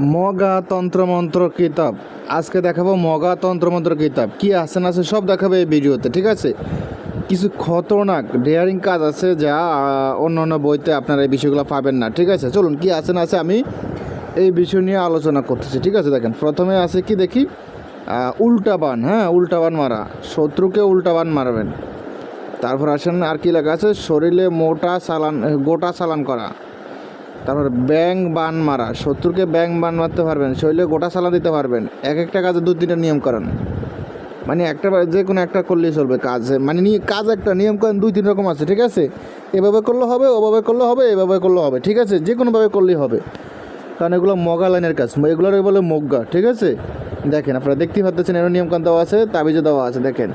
মগা তন্ত্রমন্ত্র কিতাব। আজকে দেখাবো মগা তন্ত্রমন্ত্র কিতাব। কি আছে না আছে সব দেখাবে এই ভিডিওতে ঠিক আছে? কিছু খতরনাক ডেয়ারিং কাজ আছে যা অন্য অন্য বইতে আপনারা এই বিষয়গুলো পাবেন না ঠিক আছে? চলুন কি আছে না আছে আমি এই বিষয় নিয়ে আলোচনা করতেছি ঠিক আছে? দেখেন প্রথমে আছে কি দেখি? আহ, উল্টা বান হ্যাঁ উল্টা বান মারা। শত্রুকে উল্টা বান মারবেন। তারপর আসেন আর কি লেখা আছে? শরীরে মোটা সালান গোটা সালান করা। তারপর ব্যাং বান মারা। শত্রুকে ব্যাং বান মারতে পারবেন শরীরে গোটা চালান দিতে পারবেন। এক একটা কাজে দু তিনটা নিয়ম করেন। মানে একটা যে কোনো একটা করলেই চলবে কাজ। মানে নিয়ে কাজ একটা, নিয়ম করেন দুই তিন রকম আছে, ঠিক আছে? এভাবে করলে হবে, ওভাবে করলে হবে, এভাবে করলে হবে, ঠিক আছে? যে কোনোভাবে করলেই হবে। কারণ এগুলো মগা লাইনের কাজ। এগুলোর বলে মগ্গা ঠিক আছে? দেখেন, আপনারা দেখতেই পাচ্ছেন এর নিয়মকান দেওয়া আছে, তাবিজও দেওয়া আছে, দেখেন।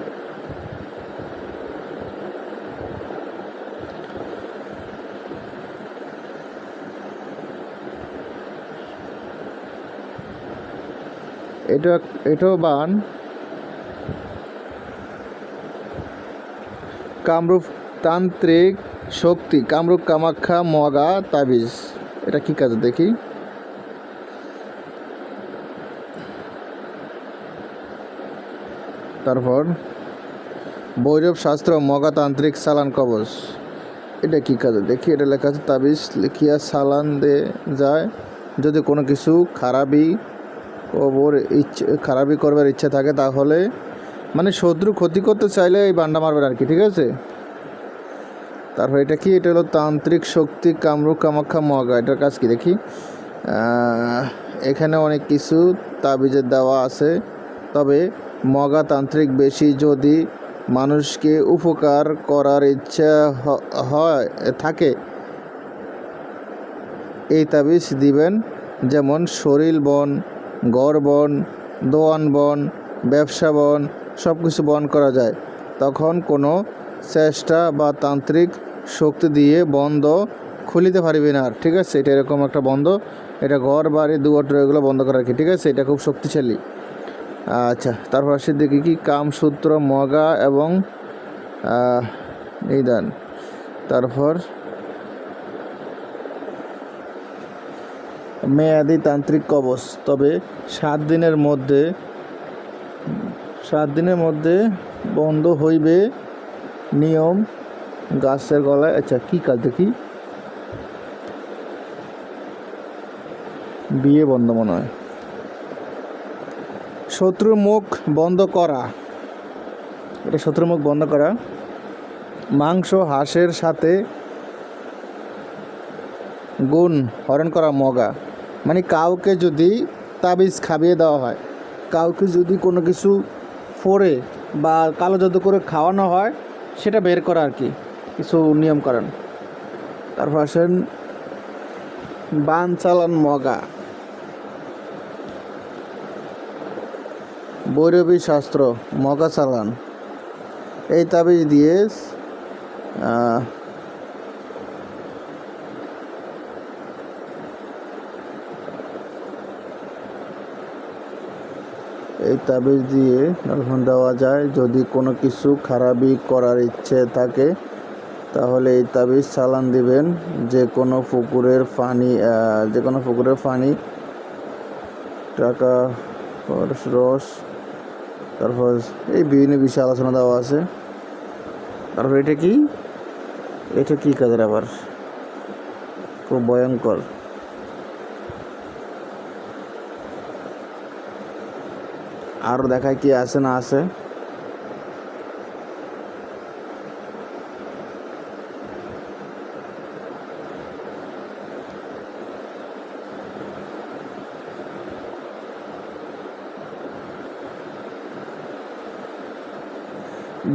এটা, এটাও বান। কামরূপ তান্ত্রিক শক্তি, কামরূপ কামাখ্যা মগা তাবিজ। এটা কি কাজ দেখি? তারপর, ভৈরব শাস্ত্র মগাতান্ত্রিক সালান কবচ। এটা কি কাজে দেখি? এটা লেখা আছে, তাবিজ লিখিয়া সালান দে যায়। যদি কোনো কিছু খারাপই ওর ইচ্ছে, খারাপই করবার ইচ্ছা থাকে, তাহলে মানে শত্রু ক্ষতি করতে চাইলে এই বান্ডা মারবেন আর কি, ঠিক আছে? তারপর এটা কি? এটা হলো তান্ত্রিক শক্তি, কামরূপ, কামাখ্যা, মগা, এটার কাজ কি? দেখি। এখানে অনেক কিছু তাবিজের দেওয়া আছে, তবে মগা তান্ত্রিক বেশি যদি মানুষকে উপকার করার ইচ্ছা হয়, থাকে, এই তাবিজ দিবেন, যেমন শরীর বন গড় বন, দোয়ান বন, ব্যবসা বন সব কিছু বন করা যায়। তখন কোনো চেষ্টা বা তান্ত্রিক শক্তি দিয়ে বন্ধ খুলিতে পারবি না আর, ঠিক আছে? এটা এরকম একটা বন্ধ। এটা ঘর, বাড়ি দুয়ার এগুলো বন্ধ করার কি, ঠিক আছে? এটা খুব শক্তিশালী। আচ্ছা তারপর আসে দেখি কি, কামসূত্র, মগা এবং নিদান। তারপর মেয়াদি তান্ত্রিক কবচ। তবে সাত দিনের মধ্যে, সাত দিনের মধ্যে বন্ধ হইবে নিয়ম গাছের গলায়। আচ্ছা কী কাজ দেখি? বিয়ে বন্ধ মনে হয়। শত্রুর মুখ বন্ধ করা। এটা শত্রুর মুখ বন্ধ করা। মাংস, হাঁসের সাথে গুণ হরণ করা মগা। মানে কাউকে যদি তাবিজ খাবিয়ে দেওয়া হয়, কাউকে যদি কোনো কিছু ফোড়ে বা কালো জাদু করে খাওয়ানো হয়, সেটা বের করা আর কি, কিছু নিয়ম করেন তারপর আসেন বান চালান মগা। বৈরবী শাস্ত্র, মগা চালান। এই তাবিজ দিয়ে এই তাবিজ দিয়ে এখন দেওয়া যায়। যদি কোনো কিছু খারাপই করার ইচ্ছে থাকে, তাহলে এই তাবিজ চালান দিবেন। যে কোনো পুকুরের পানি যে কোনো পুকুরের পানি, টাকা রস, তারপর এই বিভিন্ন বিষয়ে আলোচনা দেওয়া আছে। তারপর এটা কি? এটা কী কাজের আবার? খুব ভয়ঙ্কর। আরও দেখায় কি আছে না আছে?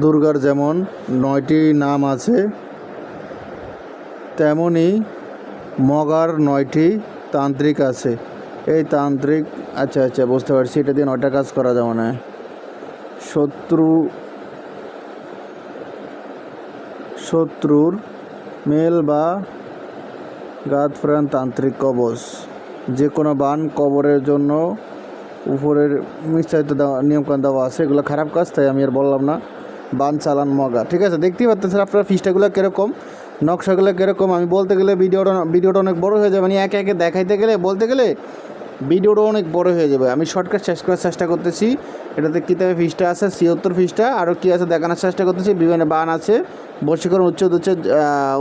দুর্গার যেমন নয়টি নাম আছে, তেমনি মগার নয়টি তান্ত্রিক আছে। এই তান্ত্রিক আচ্ছা আচ্ছা বুঝতে পারছি। এটা দিয়ে নয়টা কাজ করা যাবে না শত্রু, শত্রুর মেল বা গাত ফ্রান তান্ত্রিক কবচ। যে কোনো বান কবরের জন্য উপরের দেওয়া, নিয়মকানুন দেওয়া আছে। এগুলো খারাপ কাজ, তাই আমি আর বললাম না। বান চালান মগা। ঠিক আছে, দেখতেই পাচ্ছেন আপনার ফিসটাগুলো কীরকম, নকশাগুলো কীরকম। আমি বলতে গেলে ভিডিওটা ভিডিওটা অনেক বড় হয়ে যায় মানে একে একে দেখাইতে গেলে, বলতে গেলে ভিডিওটা অনেক বড় হয়ে যাবে। আমি শর্টকাট শেষ করার চেষ্টা করতেছি। এটাতে কিতাবে ফিসটা আছে ছিয়াত্তর ফিসটা আরও কী আছে দেখানোর চেষ্টা করতেছি। বিভিন্ন বান আছে বশীকরণ উচ্ছেদ উচ্ছেদ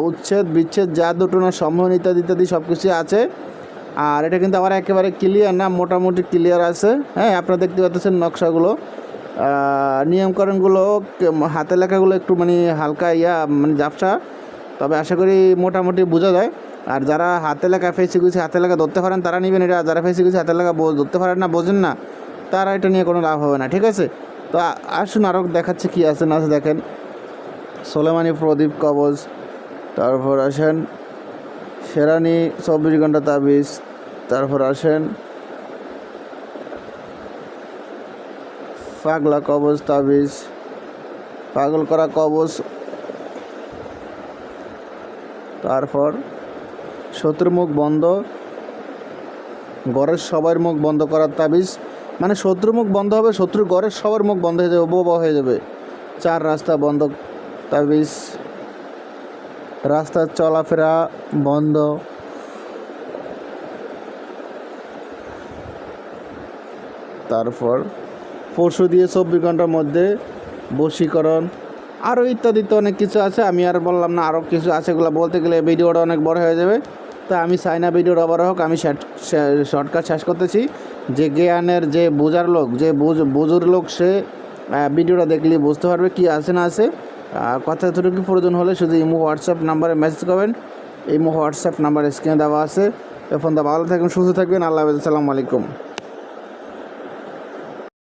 উচ্ছেদ, বিচ্ছেদ, যা দুটো না, সম্মোহন ইত্যাদি ইত্যাদি সব কিছুই আছে। আর এটা কিন্তু আমার একেবারে ক্লিয়ার না, মোটামুটি ক্লিয়ার আছে। হ্যাঁ আপনারা দেখতে পাচ্ছেন নকশাগুলো। নিয়মকরণগুলো, হাতে লেখাগুলো একটু মানে হালকা ইয়া মানে ঝাপসা তবে আশা করি মোটামুটি বোঝা যায়। আর যারা হাতে লেখা ফেসি গুছি হাতে লেখা ধরতে পারেন, তারা নেবেন এটা। যারা ফেসি গুছি হাতে লেখা ধরতে পারেন না, বোঝেন না, তারা এটা নিয়ে কোনো লাভ হবে না, ঠিক আছে? তো আসুন আরও দেখাচ্ছে কী আছে, না আছে দেখেন। সোলেমানি প্রদীপ কবজ, তারপর আসেন শেরানি চব্বিশ ঘণ্টা তাবিজ, তারপর আসেন পাগলা কবজ তাবিজ, পাগল করা কবজ, তারপর শত্রু মুখ বন্ধ, ঘরের সবার মুখ বন্ধ করার তাবিজ। মানে শত্রু মুখ বন্ধ হবে শত্রু ঘরের সবার মুখ বন্ধ হয়ে যাবে বোবা হয়ে যাবে। চার রাস্তা বন্ধ, তাবিজ। রাস্তার চলাফেরা বন্ধ। তারপর পরশু দিয়ে চব্বিশ ঘণ্টার মধ্যে বশীকরণ। আরও ইত্যাদি তো অনেক কিছু আছে, আমি আর বললাম না আরও কিছু আছে, এগুলো বলতে গেলে ভিডিওটা অনেক বড় হয়ে যাবে। তো আমি চাই না আবার হোক আমি শর্টকাট শেষ করতেছি। যে জ্ঞানের যে বোঝার লোক, যে বুঝুর লোক, সে ভিডিওটা দেখলে বুঝতে পারবে কি আছে না আছে। কথা কি প্রয়োজন হলে শুধু ইমো, হোয়াটসঅ্যাপ নাম্বারে মেসেজ করবেন। ইমো, হোয়াটসঅ্যাপ নাম্বার স্ক্রিনে দেওয়া আছে। এখন তো ভালো থাকবেন, সুস্থ থাকবেন। আল্লাহ আসসালামু আলাইকুম।